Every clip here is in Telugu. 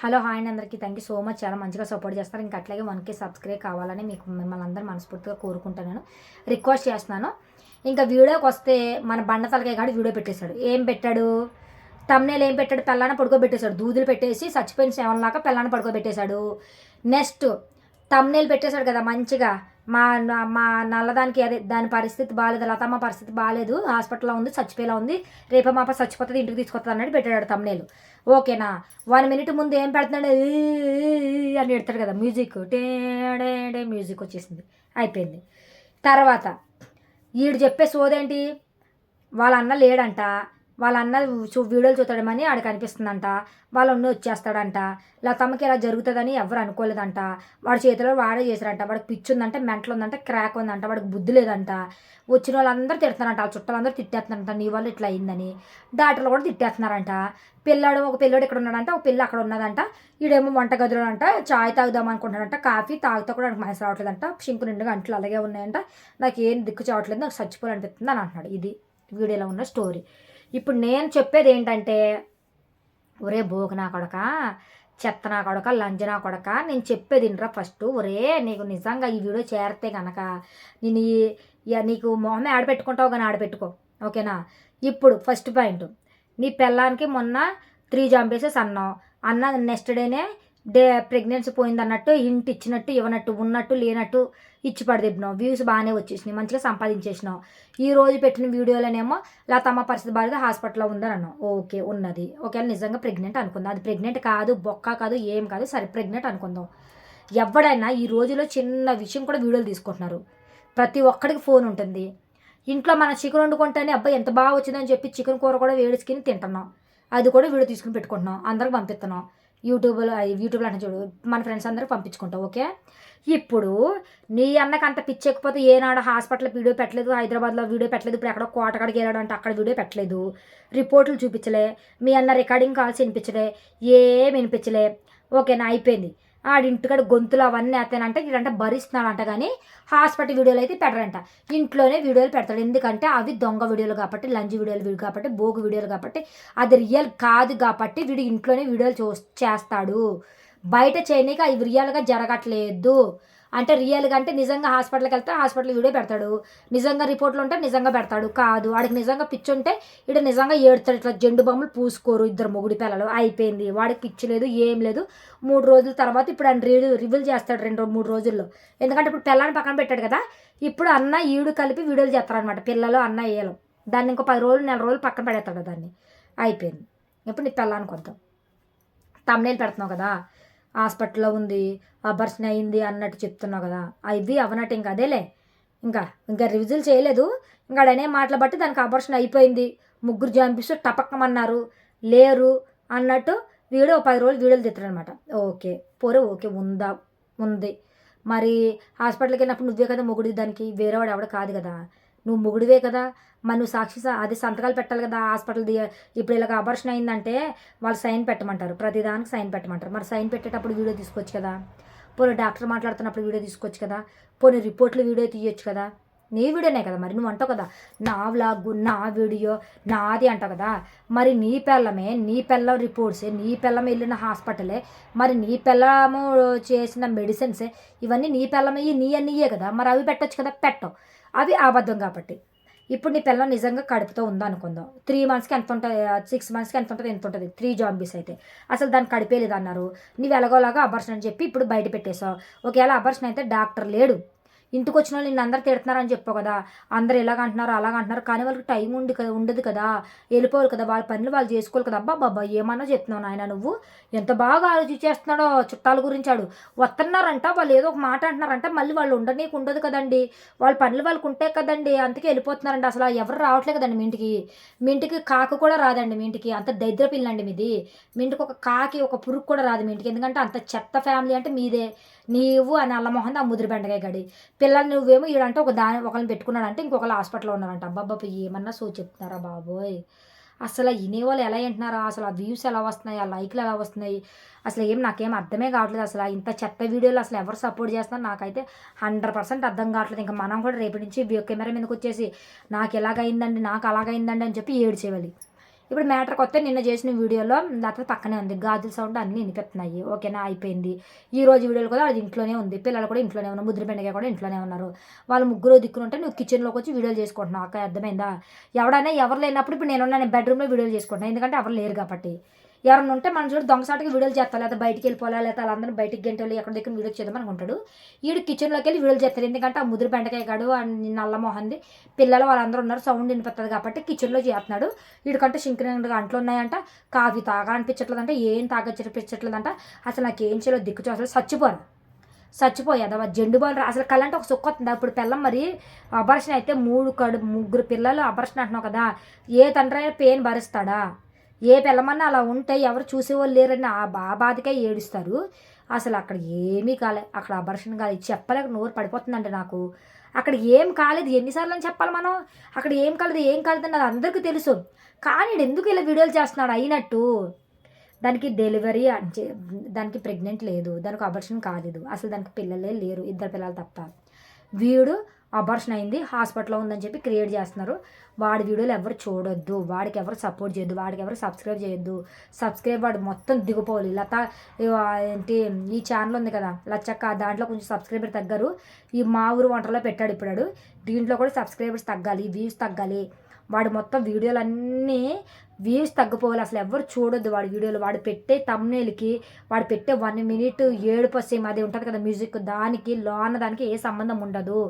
హలో హాయ్ అండి అందరికీ. థ్యాంక్ యూ సో మచ్ చాలా మంచిగా సపోర్ట్ చేస్తారు. ఇంకా అట్లాగే వన్కే సబ్స్క్రైబ్ కావాలని మీకు మిమ్మల్ని అందరూ మనస్ఫూర్తిగా కోరుకుంటున్నాను రిక్వెస్ట్ చేస్తున్నాను. ఇంకా వీడియోకి వస్తే మన బండ తలకాయ కాడి వీడియో పెట్టేశాడు. ఏం పెట్టాడు? తమ్నేలు ఏం పెట్టాడు? పెళ్ళాన పడుకోబెట్టేశాడు. దూదులు పెట్టేసి చచ్చిపోయిన సేవల పెళ్ళాన పడుకోబెట్టేశాడు. నెక్స్ట్ తమ్నేలు పెట్టేశాడు కదా మంచిగా. మా మా నల్లదానికి అదే దాని పరిస్థితి బాగాలేదు లతమ్మ పరిస్థితి బాగాలేదు హాస్పిటల్లో ఉంది చచ్చిపోయేలా ఉంది. రేపు మాప చచ్చిపోతుంది ఇంటికి తీసుకొస్తుంది అన్నట్టు పెట్టాడు తమ్నేలు ఓకేనా? వన్ మినిట్ ముందు ఏం పెడుతున్నాడు? అని పెడతాడు కదా మ్యూజిక్. టేడే డే మ్యూజిక్ వచ్చేసింది. అయిపోయింది. తర్వాత వీడు చెప్పే సోదేంటి? వాళ్ళ అన్న లేడంట. వాళ్ళ అన్న చూ వీడియోలు చూస్తాడమని ఆడికి అనిపిస్తుందంట. వాళ్ళ అన్న వచ్చేస్తాడంట. లతమ్మకి ఇలా జరుగుతుందని ఎవరు అనుకోలేదంట. వాడి చేతిలో వాడే చేశారంట. వాడికి పిచ్చి ఉందంట మెంటలు ఉందంట క్రాక్ ఉందంట వాడికి బుద్ధి లేదంట. వచ్చిన వాళ్ళందరూ తిడుతున్నారంట. ఆ చుట్టాలందరూ తిట్టేస్తున్నారంట. నీ వల్ల ఇట్లా అయిందని. డాక్టర్లు కూడా తిట్టేస్తున్నారంట. పిల్లాడు ఒక పిల్లాడు ఇక్కడ ఉన్నాడంట ఒక పిల్ల అక్కడ ఉన్నదంట. ఈడేమో వంటగదిలో అంట చాయ్ తాగుదాం అనుకుంటాడంట కాఫీ తాగుతా కూడా నాకు మనసు రావట్లేదంట. షింకు నిండుగా అంట్లు అలాగే ఉన్నాయంట. నాకు ఏం దిక్కు చావట్లేదు నాకు చచ్చిపోవాలనిపిస్తుంది అని అంటున్నాడు. ఇది వీడియోలో ఉన్న స్టోరీ. ఇప్పుడు నేను చెప్పేది ఏంటంటే ఒరే బోకు కొడక చెత్త నా కొడక లంజనా కొడక నేను చెప్పేది వినరా ఫస్ట్. ఒరే నీకు నిజంగా ఈ వీడియో చేరితే కనుక నేను ఇక నీకు మొహమే ఆడపెట్టుకుంటావు కానీ ఆడపెట్టుకో. ఓకేనా? ఇప్పుడు ఫస్ట్ పాయింట్. నీ పిల్లానికి మొన్న త్రీ చంపేసేసి అన్నావు. అన్న నెక్స్ట్ డేనే డే ప్రెగ్నెన్సీ పోయింది అన్నట్టు ఇంటి ఇచ్చినట్టు ఇవ్వనట్టు ఉన్నట్టు లేనట్టు ఇచ్చి పడదిప్పినావు వ్యూస్ బాగానే వచ్చేసినాయి మంచిగా సంపాదించేసినావు. ఈ రోజు పెట్టిన వీడియోలోనేమో లతమ్మ పరిస్థితి బాగాలేదు హాస్పిటల్లో ఉందని అన్నావు. ఓకే ఉన్నది. ఒకవేళ నిజంగా ప్రెగ్నెంట్ అనుకుందాం. అది ప్రెగ్నెంట్ కాదు బొక్క కాదు ఏం కాదు సరే ప్రెగ్నెంట్ అనుకుందాం. ఎవడైనా ఈ రోజులో చిన్న విషయం కూడా వీడియోలు తీసుకుంటున్నారు. ప్రతి ఒక్కడికి ఫోన్ ఉంటుంది. ఇంట్లో మన చికెన్ వండుకుంటేనే అబ్బాయి ఎంత బాగా వచ్చిందని చెప్పి చికెన్ కూర కూడా వేడిచుకుని తింటున్నాం. అది కూడా వీడియో తీసుకుని పెట్టుకుంటున్నాం. అందరికి పంపిస్తున్నాం. యూట్యూబ్లో యూట్యూబ్లో అంటే చూడు మన ఫ్రెండ్స్ అందరూ పంపించుకుంటాం ఓకే? ఇప్పుడు నీ అన్నకి అంత పిచ్చెక్కిపోతే ఏనాడు హాస్పిటల్ వీడియో పెట్టలేదు హైదరాబాద్లో వీడియో పెట్టలేదు ఇప్పుడు ఎక్కడో కోటకాడికి వెళ్ళాడు అంటే అక్కడ వీడియో పెట్టలేదు. రిపోర్ట్లు చూపించలే మీ అన్న రికార్డింగ్ కాల్స్ వినిపించలే ఏం వినిపించలే. ఓకేనా అయిపోయింది. ఆడింటికాడ గొంతులు అవన్నీ ఎత్తానంటే వీడంటే భరిస్తున్నాడంట కానీ హాస్పిటల్ వీడియోలు అయితే పెట్టరంట ఇంట్లోనే వీడియోలు పెడతాడు. ఎందుకంటే అవి దొంగ వీడియోలు కాబట్టి లంచ్ వీడియోలు వీడు కాబట్టి బోగు వీడియోలు కాబట్టి అది రియల్ కాదు కాబట్టి వీడు ఇంట్లోనే వీడియోలు చూ చేస్తాడు. బయట చేయనీకి అవి రియల్గా జరగట్లేదు. అంటే రియల్గా అంటే నిజంగా హాస్పిటల్కి వెళ్తే హాస్పిటల్ వీడే పెడతాడు. నిజంగా రిపోర్ట్లు ఉంటే నిజంగా పెడతాడు. కాదు వాడికి నిజంగా పిచ్చి ఉంటే ఇక్కడ నిజంగా ఏడుతాడు ఇట్లా జెండు బొమ్మలు పూసుకోరు ఇద్దరు మొగుడి పిల్లలు. అయిపోయింది. వాడికి పిచ్చి లేదు ఏం లేదు. మూడు రోజుల తర్వాత ఇప్పుడు ఆయన రీ రివీల్ చేస్తాడు రెండు మూడు రోజుల్లో. ఎందుకంటే ఇప్పుడు పిల్లని పక్కన పెట్టాడు కదా ఇప్పుడు అన్న ఈడు కలిపి వీడియోలు చేస్తారనమాట పిల్లలు అన్న ఏలం. దాన్ని ఇంకో పది రోజులు నెల రోజులు పక్కన పెడతాడు దాన్ని. అయిపోయింది. ఇప్పుడు నీ పిల్లానికి వద్దాం తమ్నేలు పెడుతున్నావు కదా. హాస్పిటల్లో ఉంది అబర్షన్ అయింది అన్నట్టు చెప్తున్నావు కదా. అవి అవనట్టు ఇంకా అదేలే. ఇంకా ఇంకా రివిజులు చేయలేదు. ఇంకా అడనే మాటలు బట్టి దానికి అబర్షన్ అయిపోయింది. ముగ్గురు చంపిస్తూ టపక్కమన్నారు. లేరు అన్నట్టు వీడియో ఒక పది రోజులు వీడియోలు తిట్టారు అనమాట ఓకే పోరే ఓకే ఉందా ఉంది. మరి హాస్పిటల్కి వెళ్ళినప్పుడు నువ్వే కదా మొగుడు దానికి? వేరేవాడు ఎవడ కాదు కదా. నువ్వు మొగుడివే కదా. మరి నువ్వు సాక్షి స- అది సంతకాలు పెట్టాలి కదా హాస్పిటల్ ఇప్పుడు ఇలాగ అబర్షన్ అయిందంటే వాళ్ళు సైన్ పెట్టమంటారు. ప్రతిదానికి సైన్ పెట్టమంటారు. మరి సైన్ పెట్టేటప్పుడు వీడియో తీసుకోవచ్చు కదా. పోనీ డాక్టర్ మాట్లాడుతున్నప్పుడు వీడియో తీసుకోవచ్చు కదా. పోనీ రిపోర్ట్లు వీడియో తీయొచ్చు కదా. నీ వీడియోనే కదా మరి. నువ్వు అంటావు కదా నా వ్లాగ్ నా వీడియో నాది అంటావు కదా. మరి నీ పిల్లమే నీ పిల్లం రిపోర్ట్సే నీ పిల్లం వెళ్ళిన హాస్పిటలే మరి నీ పిల్లము చేసిన మెడిసిన్సే ఇవన్నీ నీ పిల్లమయ్యి నీ అన్నీయే కదా. మరి అవి పెట్టచ్చు కదా పెట్టవు. అవి అబద్ధం కాబట్టి. ఇప్పుడు నీ పిల్లలు నిజంగా కడుపుతో ఉందనుకుందాం. త్రీ మంత్స్కి ఎంత ఉంటుంది? సిక్స్ మంత్స్కి ఎంత ఉంటుంది? ఎంత ఉంటుంది? త్రీ జాంబీస్ అయితే. అసలు దాన్ని కడిపే అన్నారు నీవు ఎలాగోలాగా అబర్షన్ అని చెప్పి ఇప్పుడు బయట పెట్టేశావు. ఒకవేళ అబర్షన్ అయితే డాక్టర్ లేడు. ఇంటికి వచ్చిన వాళ్ళు నిన్ను అందరు తిడుతున్నారని చెప్పావు కదా. అందరు ఇలాగ అంటున్నారు అలాగ అంటున్నారు. కానీ వాళ్ళకి టైం ఉండి కదా ఉండదు కదా. వెళ్ళిపోవాలి కదా. వాళ్ళ పనులు వాళ్ళు చేసుకోవాలి కదా. అబ్బా బాబా ఏమన్నా చెప్తున్నావు నాయన నువ్వు? ఎంత బాగా ఆలోచించేస్తున్నాడో చుట్టాల గురించి ఆడు వస్తున్నారంట వాళ్ళు ఏదో ఒక మాట అంటున్నారంట. మళ్ళీ వాళ్ళు ఉండనీకి ఉండదు కదండి. వాళ్ళ పనులు వాళ్ళకు ఉంటాయి కదండి. అందుకే వెళ్ళిపోతున్నారండి అసలు ఎవరు రావట్లేదు కదండి మీ ఇంటికి. మీ ఇంటికి కాకు కూడా రాదండి మీ ఇంటికి. అంత దరిద్ర పిల్లండి మీది. మీ ఇంటికి ఒక కాకి ఒక పురుగు కూడా రాదు మీ ఇంటికి. ఎందుకంటే అంత చెత్త ఫ్యామిలీ అంటే మీదే. నీవు అని అల్లమోహన్ ఆ ముదిరి బెండకాయ గడి పిల్లలు నువ్వేమో ఈడంటే ఒక దాని ఒకరిని పెట్టుకున్నాడంటే ఇంకొకరు హాస్పిటల్లో ఉన్నారంట. అబ్బాబ్బా ఏమన్నా సో చెప్తున్నారా బాబోయ్? అసలు వినేవాళ్ళు ఎలా వింటున్నారా? అసలు ఆ వ్యూస్ ఎలా వస్తున్నాయి? ఆ లైక్లు ఎలా వస్తున్నాయి? అసలు ఏం నాకేం అర్థమే కావట్లేదు అసలు. ఇంత చెత్త వీడియోలు అసలు ఎవరు సపోర్ట్ చేస్తున్నారు? నాకైతే హండ్రెడ్ పర్సెంట్ అర్థం కావట్లేదు. ఇంకా మనం కూడా రేపటి నుంచి కెమెరా మీదకి వచ్చేసి నాకు ఎలాగైందండి నాకు అలాగైందండి అని చెప్పి ఏడ్చేవాలి ఇప్పుడు మ్యాటర్కి వస్తే నిన్న చేసిన వీడియోలో లత పక్కనే ఉంది. గాజుల సౌండ్ అన్నీ వినిపిస్తున్నాయి. ఓకేనా? అయిపోయింది. ఈ రోజు వీడియోలు కూడా అది ఇంట్లోనే ఉంది. పిల్లలు కూడా ఇంట్లోనే ఉన్నారు. ముద్ర పెండగా కూడా ఇంట్లోనే ఉన్నారు. వాళ్ళు ముగ్గురు దిక్కునుంటే నువ్వు కిచెన్లోకి వచ్చి వీడియోలు చేసుకుంటున్నావు. అక్క అర్థమైందా? ఎవడైనా ఎవరు లేనప్పుడు ఇప్పుడు నేను నేను బెడ్రూమ్లో వీడియోలు చేసుకుంటున్నాను ఎందుకంటే ఎవరు లేరు కాబట్టి. ఎవరన్నా ఉంటే మనం చూడు దొంగసాటికి వీడియోలు చేస్తా లేదా బయటికి వెళ్ళిపోవాలా లేదా వాళ్ళందరూ బయటికి గంటలు ఎక్కడ దగ్గర వీడియో చేద్దాం అనుకుంటాడు వీడు కిచెన్లోకి వెళ్ళి వీడియోలు చేస్తారు. ఎందుకంటే ఆ ముదురు బెండకాయ కాడు నల్ల మొహంది పిల్లలు వాళ్ళందరూ ఉన్నారు సౌండ్ వినిపిస్తుంది కాబట్టి కిచెన్లో చేస్తున్నాడు. వీడికంటే సింక్రంగా అంట్లు ఉన్నాయంట. కాఫీ తాగా అనిపించట్లేదంట ఏం తాగనిపించట్లేదంట అసలు నాకు ఏం చేయాలో దిక్కు అసలు చచ్చిపోను. చచ్చిపోయేది జెండు బాలు అసలు కళ్ళంటే ఒక సుఖ వస్తుంది. అప్పుడు పిల్లం మరి అబర్షన్ అయితే మూడు కడు ముగ్గురు పిల్లలు అబర్షన్ అంటున్నావు కదా ఏ తండ్రి అయినా పెయిన్ భరిస్తాడా? ఏ పిల్లమన్నా అలా ఉంటే ఎవరు చూసేవాళ్ళు లేరని ఆ బాబాదికే ఏడుస్తారు. అసలు అక్కడ ఏమీ కాలే అక్కడ అబర్షన్ కాలేదు చెప్పలేక నోరు పడిపోతుందండి నాకు. అక్కడ ఏం కాలేదు. ఎన్నిసార్లు అని చెప్పాలి మనం? అక్కడ ఏం కాలేదు ఏం కాలేదు అది అందరికీ తెలుసు. కానీ ఎందుకు ఇలా వీడియోలు చేస్తున్నాడు? అయినట్టు దానికి డెలివరీ అంటే దానికి ప్రెగ్నెంట్ లేదు. దానికి అబర్షన్ కాలేదు. అసలు దానికి పిల్లలే లేరు. ఇద్దరు పిల్లలు తప్ప. వీడు అబార్షన్ అయింది హాస్పిటల్లో ఉందని చెప్పి క్రియేట్ చేస్తున్నారు. వాడి వీడియోలు ఎవరు చూడొద్దు వాడికి ఎవరు సపోర్ట్ చేయొద్దు వాడికి ఎవరు సబ్స్క్రైబ్ చేయొద్దు. సబ్స్క్రైబ్ వాడు మొత్తం దిగిపోవాలి. లత ఏంటి ఈ ఛానల్ ఉంది కదా లచ్చక్క దాంట్లో కొంచెం సబ్స్క్రైబర్ తగ్గారు. ఈ మా ఊరు వంటలో పెట్టాడు ఇప్పుడు దీంట్లో కూడా సబ్స్క్రైబర్స్ తగ్గాలి వ్యూస్ తగ్గాలి. వాడు మొత్తం వీడియోలన్నీ వ్యూస్ తగ్గిపోవాలి. అసలు ఎవరు చూడొద్దు వాడి వీడియోలు. వాడు పెట్టే తమ్నేల్కి వాడు పెట్టే వన్ మినిట్ ఏడు పసేం అది ఉంటుంది కదా మ్యూజిక్ దానికి లోన దానికి ఏ సంబంధం ఉండదు.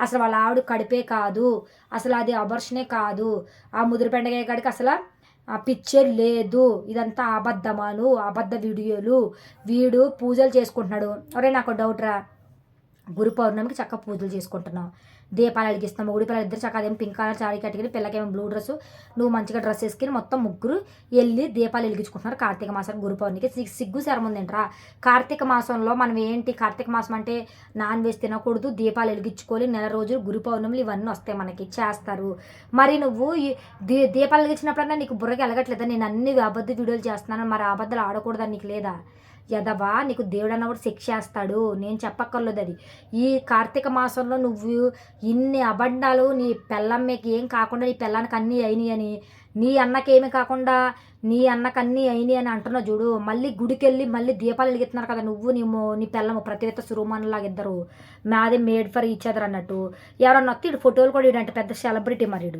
అసలు వాళ్ళ ఆవిడ కడిపే కాదు. అసలు అది అబర్షనే కాదు. ఆ ముదురు పెండగ కాడికి అసలు ఆ పిక్చర్ లేదు. ఇదంతా అబద్ధమాలు అబద్ధ వీడియోలు. వీడు పూజలు చేసుకుంటున్నాడు. ఒరే నాకు డౌట్ రా. గురు పౌర్ణమికి చక్కగా పూజలు చేసుకుంటున్నాం. దీపాలు అడిగిస్తాం ముగ్గురు పిల్లలు ఇద్దరు చక్కగా అదేం పింక్ కలర్ చారీ కట్టుకుని పిల్లకేమో బ్లూ డ్రెస్ నువ్వు మంచిగా డ్రెస్ వేసుకుని మొత్తం ముగ్గురు వెళ్ళి దీపాలు వెలిగించుకుంటున్నారు కార్తీక మాసం గురు పౌర్ణికి సిగ్- సిగ్గు శరం ఉందంటరా కార్తీక మాసంలో మనం ఏంటి? కార్తీక మాసం అంటే నాన్ వెజ్ తినకూడదు దీపాలు వెలిగించుకోవాలి నెల రోజులు గురు పౌర్ణములు ఇవన్నీ వస్తాయి మనకి చేస్తారు. మరి నువ్వు ఈ దీ దీపాలు వెలిగించినప్పుడన్నా నీకు బుర్రకి ఎలగట్లేదా? నేను అన్ని అబద్ధ వీడియోలు చేస్తున్నాను మరి అబద్ధాలు ఆడకూడదని నీకు లేదా? యదవా నీకు దేవుడు అన్నవాడు శిక్ష చేస్తాడు నేను చెప్పక్కర్లేదు అది ఈ కార్తీక మాసంలో నువ్వు ఇన్ని అబండాలు నీ పెళ్ళమ్మకి ఏం కాకుండా నీ పెళ్ళానికి అన్నీ అయినాయి అని నీ అన్నకేమి కాకుండా నీ అన్నకు అన్నీ అయినాయి అని అంటున్నావు చూడు. మళ్ళీ గుడికి వెళ్ళి మళ్ళీ దీపాలు వెలిగిస్తున్నారు కదా నువ్వు నీ నీ పెళ్ళము ప్రతివేత సురుమానులాగా ఇద్దరు. మాది మేడ్ ఫర్ ఈచ్ అదర్ అన్నట్టు. ఎవరన్నా వస్తే ఫోటోలు కూడా ఇడంటే పెద్ద సెలబ్రిటీ మరి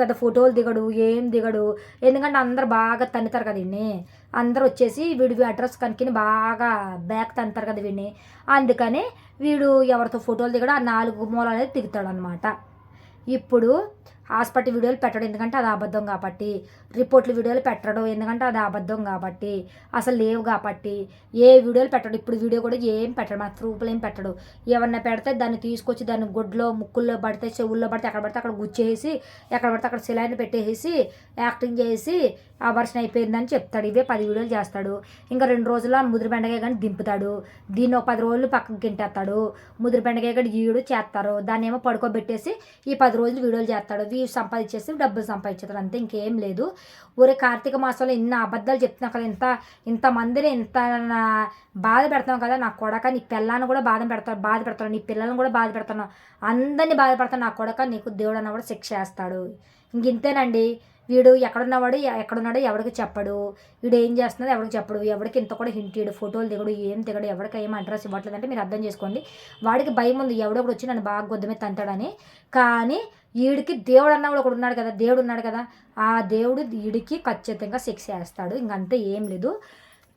పెద్ద ఫోటోలు దిగడు ఏం దిగడు. ఎందుకంటే అందరు బాగా తన్నుతారు కదా వీడిని. అందరు వచ్చేసి వీడి అడ్రస్ కనుక్కొని బాగా బ్యాక్ తన్నుతారు కదా వీడిని. అందుకని వీడు ఎవరితో ఫోటోలు దిగడు ఆ నాలుగు మూలలు అనేది దిగుతాడు అనమాట ఇప్పుడు హాస్పిటల్ వీడియోలు పెట్టడం ఎందుకంటే అది అబద్ధం కాబట్టి. రిపోర్ట్లు వీడియోలు పెట్టడం ఎందుకంటే అది అబద్ధం కాబట్టి. అసలు లేవు కాబట్టి. ఏ వీడియోలు పెట్టడు ఇప్పుడు వీడియో కూడా ఏం పెట్టడు మన ప్రూఫ్లు ఏం పెట్టడు. ఏమన్నా పెడితే దాన్ని తీసుకొచ్చి దాన్ని గుడ్లో ముక్కుల్లో పడితే చెవుల్లో పడితే ఎక్కడ పడితే అక్కడ గుచ్చేసి ఎక్కడ పడితే అక్కడ సిలైన్ పెట్టేసి యాక్టింగ్ చేసి ఆ అయిపోయిందని చెప్తాడు. ఇవే పది వీడియోలు చేస్తాడు. ఇంకా రెండు రోజుల్లో ముదిరి బెండకాయ కానీ దింపుతాడు. దీన్ని ఒక పది రోజులు పక్కకి గింటేస్తాడు. ముదిరి బెండకాయ కానీ ఈడు చేస్తారు. దాన్ని ఏమో పడుకోబెట్టేసి ఈ పది రోజులు వీడియోలు చేస్తాడు. వ్యూస్ సంపాదించేసి డబ్బులు సంపాదించేస్తారు అంతే ఇంకేం లేదు. ఊరే కార్తీక మాసంలో ఇన్ని అబద్ధాలు చెప్తున్నా కదా ఇంత ఇంతమందిని ఇంత నా బాధ పెడతాం కదా నా కొడక నీ పిల్లని కూడా బాధ పెడతాను బాధ పెడతాను నీ పిల్లల్ని కూడా బాధ పెడతాను అందరినీ బాధ పెడతాను నా కొడక నీకు దేవుడు అన్న కూడా శిక్ష వేస్తాడు. ఇంక ఇంతేనండి. వీడు ఎక్కడున్నవాడు ఎక్కడున్నాడో ఎవరికి చెప్పడు. వీడు ఏం చేస్తున్నాడు ఎవరికి చెప్పడు. ఎవరికి ఇంత కూడా హింట్ ఇడు ఫోటోలు దిగడు ఏం దిగడు ఎవరికి ఏం అడ్రస్ ఇవ్వట్లేదంటే మీరు అర్థం చేసుకోండి. వాడికి భయం ఉంది ఎవడో ఒకడు వచ్చి నన్ను బాగా గొద్దు మీద తంతాడని. కానీ వీడికి దేవుడు అన్న ఒకడు ఉన్నాడు కదా దేవుడు ఉన్నాడు కదా ఆ దేవుడు వీడికి ఖచ్చితంగా శిక్ష వేస్తాడు. ఇంకంతే ఏం లేదు.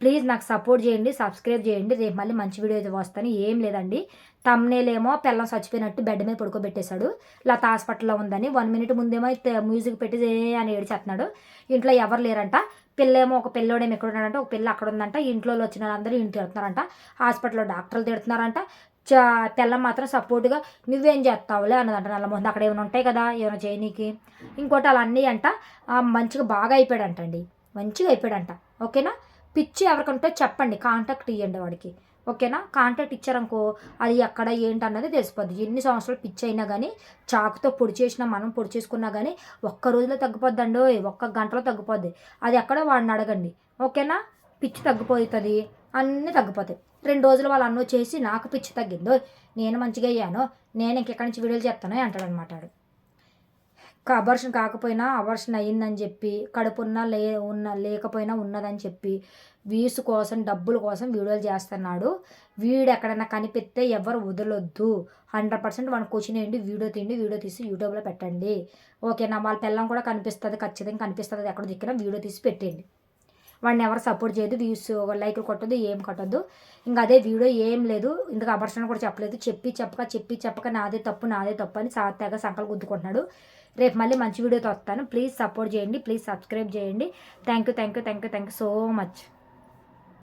ప్లీజ్ నాకు సపోర్ట్ చేయండి సబ్స్క్రైబ్ చేయండి. రేపు మళ్ళీ మంచి వీడియో అయితే వస్తాను. ఏం లేదండి. తమ్నేలేమో పిల్లం చచ్చిపోయినట్టు బెడ్ మీద పడుకోబెట్టేశాడు. లత హాస్పిటల్లో ఉందని వన్ మినిట్ ముందేమో మ్యూజిక్ పెట్టి ఏ అని ఏడిచేస్తున్నాడు ఇంట్లో ఎవరు లేరంట. పిల్లేమో ఒక పిల్లోడేమో ఎక్కడ ఉన్నాడంట ఒక పిల్ల అక్కడ ఉందంట. ఇంట్లో వచ్చిన వాళ్ళందరూ ఇంటికి వెళ్తున్నారంట. హాస్పిటల్లో డాక్టర్లు తిడుతున్నారంట. చా తెల్ల మాత్రం సపోర్ట్గా నువ్వేం చేస్తావులే అన్నదంట నల్ల ముందు అక్కడ ఏమైనా ఉంటాయి కదా ఏమైనా చేయనీకి ఇంకోటి అలా అన్నీ అంట మంచిగా బాగా అయిపోయాడంటండి. మంచిగా అయిపోయాడంట. ఓకేనా? పిచ్చి ఎవరికంటే చెప్పండి కాంటాక్ట్ ఇవ్వండి వాడికి. ఓకేనా? కాంటాక్ట్ ఇచ్చారనుకో అది ఎక్కడ ఏంటి అన్నది తెలిసిపోద్ది. ఎన్ని సంవత్సరాలు పిచ్చి అయినా కానీ చాకుతో పొడి చేసినా మనం పొడి చేసుకున్నా కానీ ఒక్క రోజులో తగ్గిపోద్దండో ఒక్క గంటలో తగ్గిపోద్ది. అది ఎక్కడ వాడిని అడగండి. ఓకేనా? పిచ్చి తగ్గిపోతుంది అన్నీ తగ్గిపోతాయి. రెండు రోజులు వాళ్ళు అన్నో చేసి నాకు పిచ్చి తగ్గిందో నేను మంచిగా అయ్యాను నేను ఇంకెక్కడి నుంచి వీడియోలు చెప్తాను అంటాడనమాట అబర్షన్ కాకపోయినా అబర్షన్ అయ్యిందని చెప్పి కడుపున్నా లే ఉన్న లేకపోయినా ఉన్నదని చెప్పి వ్యూస్ కోసం డబ్బుల కోసం వీడియోలు చేస్తున్నాడు. వీడు ఎక్కడైనా కనిపిస్తే ఎవరు వదలొద్దు. హండ్రెడ్ పర్సెంట్ వాడిని క్వశ్చన్ వేయండి వీడియో తిండి వీడియో తీసి యూట్యూబ్లో పెట్టండి. ఓకేనా? వాళ్ళ పిల్లం కూడా కనిపిస్తుంది ఖచ్చితంగా కనిపిస్తుంది. ఎక్కడ దిక్కినా వీడియో తీసి పెట్టండి వాడిని ఎవరు సపోర్ట్ చేయదు వ్యూస్ లైక్లు కొట్టదు ఏం కొట్టద్దు. ఇంకా అదే వీడియో ఏం లేదు. ఇందుకు అపర్షన్ కూడా చెప్పలేదు. చెప్పి చెప్పక చెప్పి చెప్పక నాదే తప్పు నాదే తప్పు అని సాత్యాగ సంకలు గుద్దుకుంటున్నాడు. రేపు మళ్ళీ మంచి వీడియోతో వస్తాను ప్లీజ్ సపోర్ట్ చేయండి. ప్లీజ్ సబ్స్క్రైబ్ చేయండి. Thank you thank you thank you thank you so much